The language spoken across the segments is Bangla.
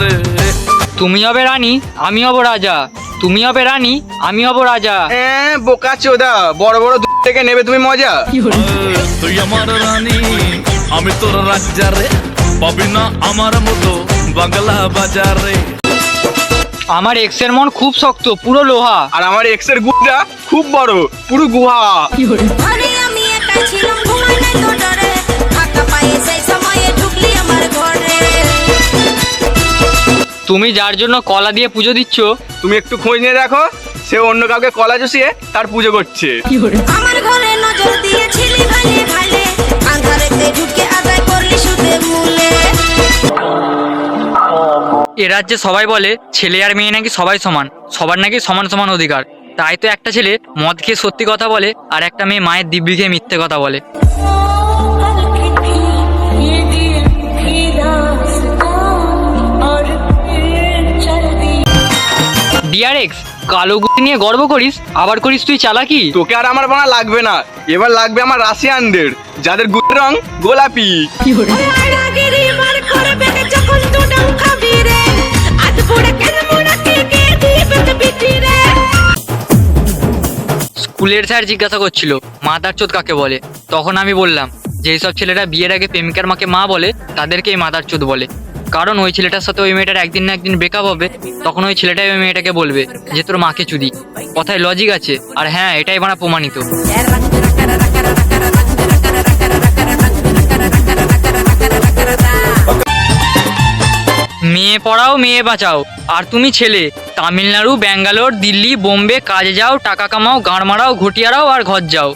রে। তুমি হবে রানী আমি হব রাজা। তুমি হবে রানী আমি হব রাজা। হ্যাঁ বোকা চোদা বড় বড় দূর থেকে নেবে তুমি মজা। তুই আমার রানী আমি তোর রাজ্জারে পাবি না আমার মতো বাংলা বাজারে আমার এক্সের মন খুব শক্ত পুরো লোহা। আর আমার এক্সের গুড়া খুব বড় পুরো গুহা। আমি একা ছিলাম ঘুমাই নাই তুমি যার জন্য কলা দিয়ে পুজো দিচ্ছ তুমি একটু খোঁজ নিয়ে দেখো সে অন্য কাউকে কলা চুষিয়ে তার পুজো করছে। আমার ঘরে নজর দিয়েছিলি ভালে ভালে আন্ধারেতে ঢুকে আদায় করলি সুদে মূলে। এ রাজ্যে সবাই বলে ছেলে আর মেয়ে নাকি সবাই সমান সবার নাকি সমান সমান অধিকার। তাই তো একটা ছেলে মদ খেয়ে সত্যি কথা বলে আর একটা মেয়ে মায়ের দিব্যি খেয়ে মিথ্যে কথা বলে। ডিআরএক্স কালো গুটি নিয়ে গর্ব করিস আবার করিস তুই চালাকি? তোকে আর আমার বানা লাগবে না। এবার লাগবে আমার রাশিয়ানদের যাদের গুড়ের রং গোলাপি। স্কুলের স্যার জিজ্ঞাসা করছিল মাদার চোদ কাকে বলে? তখন আমি বললাম যেই সব ছেলেরা বিয়ের আগে প্রেমিকার মাকে মা বলে তাদেরকেই মাদার চোদ বলে। কারণ ওই ছেলেটার সাথে ওই মেয়েটার একদিন না একদিন ব্রেকআপ হবে, তখন ওই ছেলেটাই ওই মেয়েটাকে বলবে যে তোর মাকে চুদি। কথায় লজিক আছে। আর হ্যাঁ এটাই বানা প্রমাণিত। মেয়ে পড়াও, মেয়ে বাঁচাও। আর তুমি ছেলে, তামিলনাড়ু, ব্যাঙ্গালোর, দিল্লি, বোম্বে, কাজে যাও, টাকা কামাও, গাঁড় মারাও, ঘটিয়ারাও, আর ঘর যাও।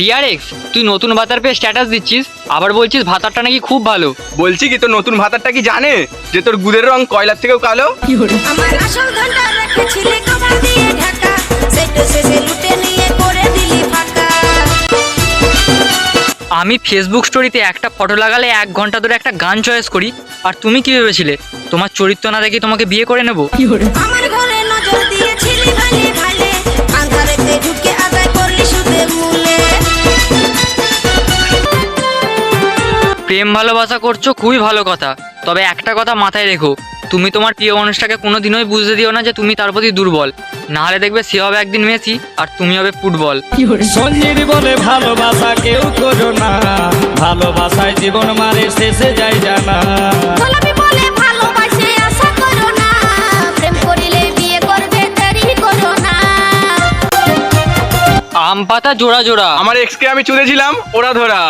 ডিআরএক্স তুই নতুন ভাতার পেয়ে স্ট্যাটাস দিচ্ছিস? আবার বলছিস ভাতারটা নাকি খুব ভালো। বলছি কি তোর নতুন ভাতারটা কি জানে? যে তোর গুড়ের রং কয়লার থেকেও কালো? আমার আসল ঘণ্টা রেখেছিলে কভার দিয়ে ঢাকা। সেটা শেষে লুটে নিয়ে করে দিলি ফাঁকা। আমি ফেসবুক স্টোরিতে একটা ফটো লাগালে এক ঘণ্টা ধরে একটা গান চয়েস করি আর তুমি কি ভেবেছিলে? তোমার চরিত্র না দেখে তোমাকে বিয়ে করে নেব? আমার ঘরে নজর দিয়েছিলি ভালে ভালে। আন্ধারেতে ঢুকে প্রেম ভালোবাসা করছ খুবই ভালো কথা। তবে একটা কথা মাথায় রেখো তুমি তোমার প্রিয় মানুষটাকে কোনোদিনই বুঝতে দিও না যে তুমি তার প্রতি দুর্বল। না হলে দেখবে সে হবে একদিন মেসি আর তুমি হবে ফুটবল। বলে ভালোবাসা কেউ করো না ভালোবাসায় জীবন মারে শেষে যায় জানা। গোলাপি বলে ভালোবাসে আশা করো না প্রেম করিলে বিয়ে করবে দেরি করো না। আম পাতা জোড়া জোড়া। আমার এক্সকে আমি চুদেছিলাম ওরা ধরা।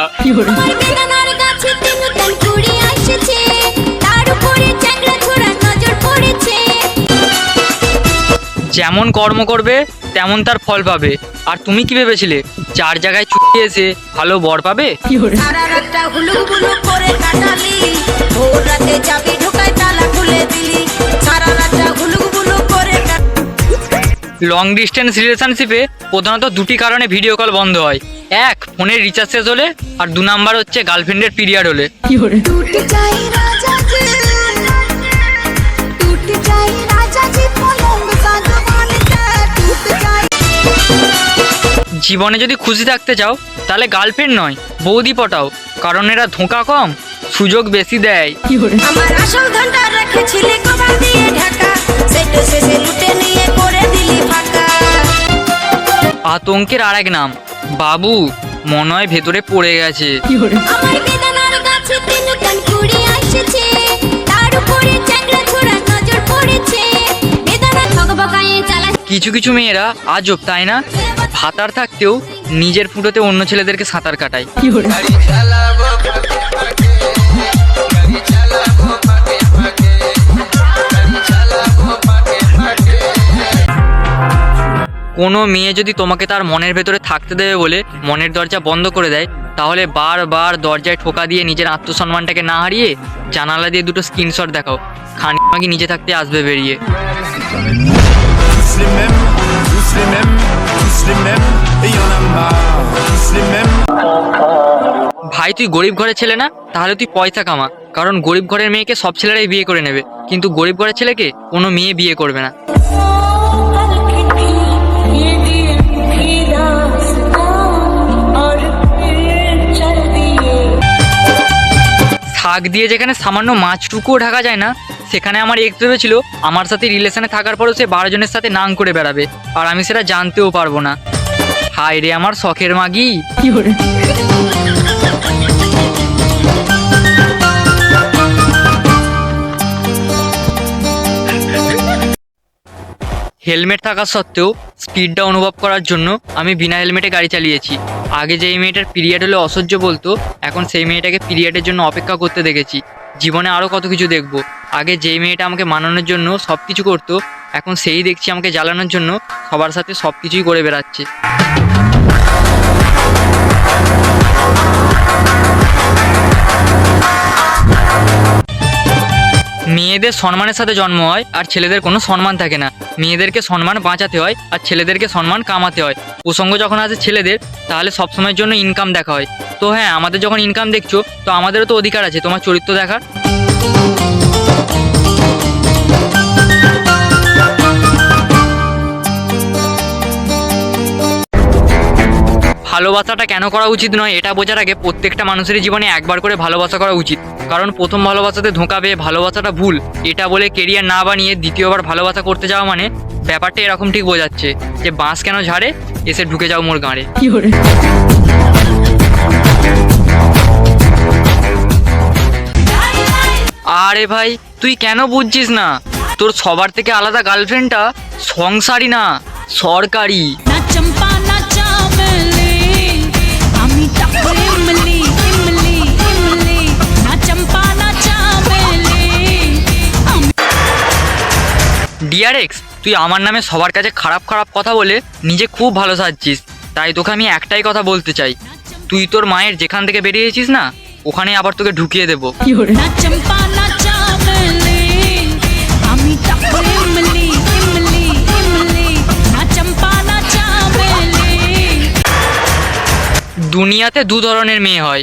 যেমন কর্ম করবে তেমন তার ফল পাবে। আর তুমি কি ভেবেছিলে? চার জায়গায় ছুটি এসে ভালো বর পাবে? লং ডিস্টেন্স রিলেশনশিপে প্রধানত দুটি কারণে ভিডিও কল বন্ধ হয়। এক ফোনের রিচার্জ শেষ হলে আর দু নাম্বার হচ্ছে গার্লফ্রেন্ডের পিরিয়ড হলে। জীবনে যদি খুশি থাকতে চাও তাহলে গার্লফ্রেন্ড নয় বৌদি পটাও কারণ এরা ধোঁকা কম সুযোগ বেশি দেয়। আতঙ্কের আর এক নাম বাবু মনে হয় ভেতরে পড়ে গেছে। কিছু কিছু মেয়েরা আজব তাই না? ভাতার থাকতেও নিজের ফুটোতে অন্য ছেলেদেরকে সাঁতার কাটায়। কোনো মেয়ে যদি তোমাকে তার মনের ভেতরে থাকতে দেবে বলে মনের দরজা বন্ধ করে দেয়, তাহলে বারবার দরজায় ঠোকা দিয়ে নিজের আত্মসম্মানটাকে না হারিয়ে জানালা দিয়ে দুটো স্ক্রিনশট দেখাও। খানিক নিজে থাকতে আসবে বেরিয়ে। ভাই, তুই গরিব ঘরের ছেলে না? তাহলে তুই পয়সা কামা। কারণ গরিব ঘরের মেয়েকে সব ছেলেরাই বিয়ে করে নেবে। কিন্তু গরিব ঘরের ছেলেকে কোনো মেয়ে বিয়ে করবে না। শাক দিয়ে যেখানে সামান্য মাছটুকুও ঢাকা যায় না, সেখানে আমার এক্স ভেবেছিল আমার সাথে রিলেশনে থাকার পরেও সে বারো জনের সাথে নাং করে বেড়াবে, আর আমি সেটা জানতেও পারব না। হায় রে আমার শখের মাগি। হেলমেট থাকা সত্ত্বেও স্পিডটা অনুভব করার জন্য আমি বিনা হেলমেটে গাড়ি চালিয়েছি। আগে যেই মেয়েটার পিরিয়ড হলে অসহ্য বলতো, এখন সেই মেয়েটাকে পিরিয়ডের জন্য অপেক্ষা করতে দেখেছি। জীবনে আরও কত কিছু দেখব। আগে যেই মেয়েটা আমাকে মানানোর জন্য সব কিছু করতো, এখন সেই দেখছি আমাকে জ্বালানোর জন্য সবার সাথে সব কিছুই করে বেড়াচ্ছে। মেয়েদের সম্মানের সাথে জন্ম হয় আর ছেলেদের কোনো সম্মান থাকে না। মেয়েদেরকে সম্মান বাঁচাতে হয় আর ছেলেদেরকে সম্মান কামাতে হয়। প্রসঙ্গ যখন আসে ছেলেদের, তাহলে সবসময়ের জন্য ইনকাম দেখা হয়। তো হ্যাঁ আমাদের যখন ইনকাম দেখছ, তো আমাদেরও তো অধিকার আছে। তোমার চরিত্র দেখার। ভালোবাসাটা কেন করা উচিত নয় এটা বোঝার আগে প্রত্যেকটা মানুষেরই জীবনে একবার করে ভালোবাসা করা উচিত। কারণ প্রথম ভালোবাসাতে ধোঁকা পেয়ে ভালোবাসাটা ভুল। এটা বলে কেরিয়ার না বানিয়ে দ্বিতীয়বার ভালোবাসা করতে যাওয়া মানে ব্যাপারটা এরকম ঠিক বোঝাচ্ছে যে বাঁশ কেন ঝাড়ে এসে ঢুকে যাও মোর গাঁড়ে। আরে ভাই তুই কেন বুঝছিস না? তোর সবার থেকে আলাদা গার্লফ্রেন্ডটা সংসারী না সরকারি। ডিআরএক্স তুই আমার নামে সবার কাছে খারাপ খারাপ কথা বলে নিজে খুব ভালো সাজছিস। তাই তোকে আমি একটাই কথা বলতে চাই। তুই তোর মায়ের যেখান থেকে বেরিয়েছিস না ওখানে আবার তোকে ঢুকিয়ে দেবো। দুনিয়াতে দু ধরনের মেয়ে হয়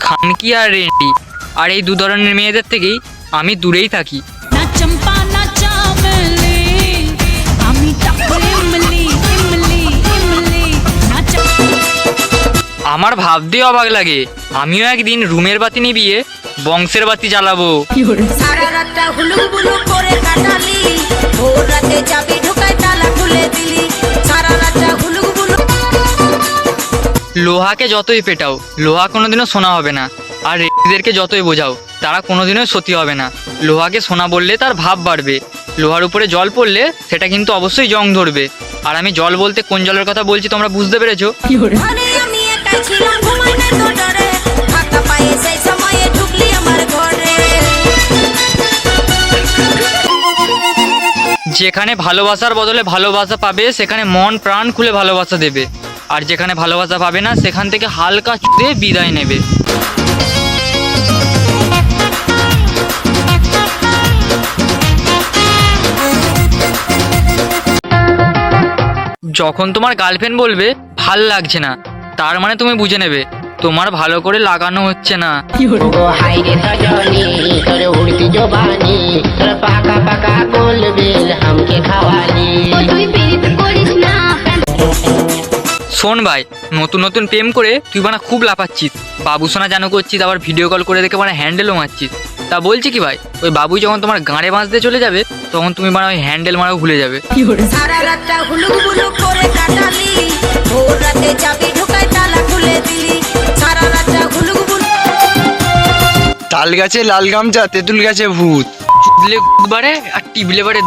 খানকি আর রেন্টি আর এই দু ধরনের মেয়েদের থেকেই আমি দূরেই থাকি। আমার ভাবতে অবাক লাগে। আমিও একদিন রুমের বাতি নিবিয়ে বংশের বাতি জ্বালাবো। সারা রাতটা হুলুক বুলুক করে কাটালি। ভোর রাতে চাবি ঢোকায় তালা খুলে দিলি। সারা রাতটা হুলুক বুলুক লোহাকে যতই পেটাও লোহা কোনোদিনও সোনা হবে না। আর রেডিদেরকে যতই বোঝাও তারা কোনোদিনও সত্যি হবে না। লোহাকে সোনা বললে তার ভাব বাড়বে। লোহার উপরে জল পড়লে সেটা কিন্তু অবশ্যই জং ধরবে। আর আমি জল বলতে কোন জলের কথা বলছি তোমরা বুঝতে পেরেছ? যেখানে ভালোবাসার বদলে ভালোবাসা পাবে, সেখানে মন প্রাণ খুলে ভালোবাসা দেবে। আর যেখানে ভালোবাসা পাবে না, সেখান থেকে হালকা চুদে বিদায় নেবে। যখন তোমার গার্লফ্রেন্ড বলবে, ভালো লাগছে না। তার মানে তুমি বুঝে নেবে। তোমার ভালো করে লাগানো হচ্ছে না। পাকা পাকা গোল বেল হামকে খাওয়ালি। শোন ভাই নতুন নতুন প্রেম করে তুই বানা খুব লাফাচ্ছিস। বাবু সোনা জানো করছিস আবার ভিডিও কল করে দেখে মানে হ্যান্ডেলও মারছিস। তা বলছি কি ভাই ওই বাবুই যখন তোমার গাঁড়ে বাঁচতে চলে যাবে তখন তুমি মানে ওই হ্যান্ডেল মারাও ভুলে যাবে। সারা রাতটা হুলুক বুলুক করে কাটালি ভোর রাতে চাবি ঢোকায় তালা খুলে দিলি। সারা রাতটা হুলুক বুলুক তাল গাছে লাল গামছা তেঁতুল গাছে ভূত। চুদলে বারে আর টিবলে বারে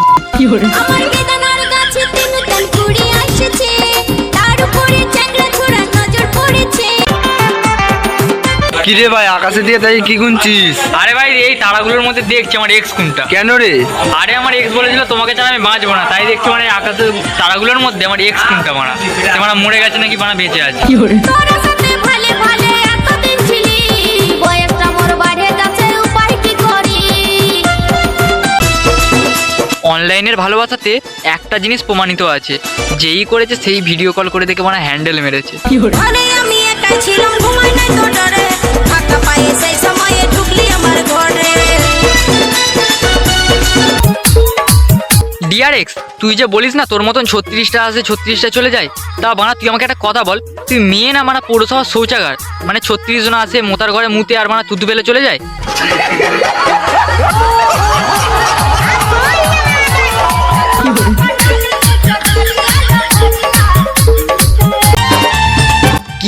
আমার বেদানার গাছে তিন তাল কুড়ি আসছে। কিরে ভাই আকাশে দিয়ে তাই কি গুনছিস? আরে ভাই এই তারাগুলোর মধ্যে দেখছি আমার এক্স কোনটা। কেন রে? আরে আমার এক্স বলেছিল তোমাকে ছাড়া আমি বাঁচবো না। তাই দেখছি মানে আকাশের তারাগুলোর মধ্যে আমার এক্স কোনটা মারা। মানে মরে গেছে নাকি মানে বেঁচে আছে। অনলাইনের ভালোবাসাতে একটা জিনিস প্রমাণিত আছে। যেই করেছে সেই ভিডিও কল করে দেখে মানে হ্যান্ডেল মেরেছে। ডিআরএক্স তুই যে বলিস না তোর মতন ছত্রিশটা আসে ছত্রিশটা চলে যায় তা বানা তুই আমাকে একটা কথা বল তুই মেয়ে না মানে পৌরসভা শৌচাগার? মানে ছত্রিশ জন আসে মোতার ঘরে মুতে আর মানে তুতু ফেলে চলে যায়?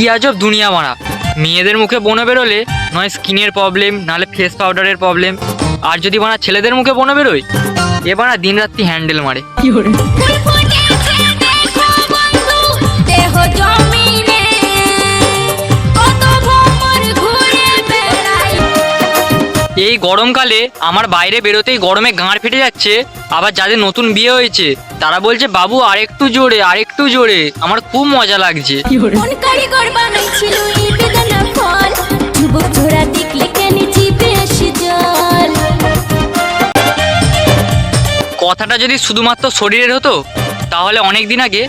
কি আজব দুনিয়া মারা। মেয়েদের মুখে বনে বেরোলে নয় স্কিনের প্রবলেম নাহলে ফেস পাউডারের প্রবলেম আর যদি বানা ছেলেদের মুখে বনে বেরোয় এ বানা দিন রাত্রি হ্যান্ডেল মারে এই গরমকালে আমার বাইরে বেরোতেই গরমে গাঁড় ফেটে যাচ্ছে আবার যাদের নতুন বিয়ে হয়েছে তারা বলছে বাবু আরেকটু জোরে আরেকটু জোরে। আমার খুব মজা লাগছে। কথাটা যদি শুধুমাত্র শরীরের হতো তাহলে অনেক দিন আগে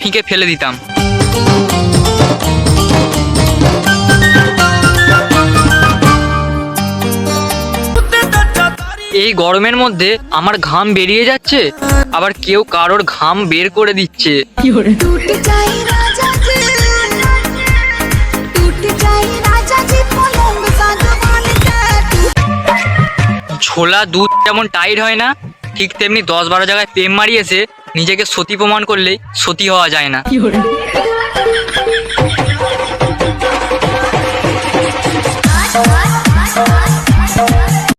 ফিকে ফেলে দিতাম। এই গরমের মধ্যে আমার ঘাম বেরিয়ে যাচ্ছে আবার কেউ কারোর ঘাম বের করে দিচ্ছে। ছোলা দুধ যেমন টাইট হয় না ঠিক তেমনি দশ বারো জায়গায় প্রেম মারিয়েছে নিজেকে সতী প্রমাণ করলে সতী হওয়া যায় না। What?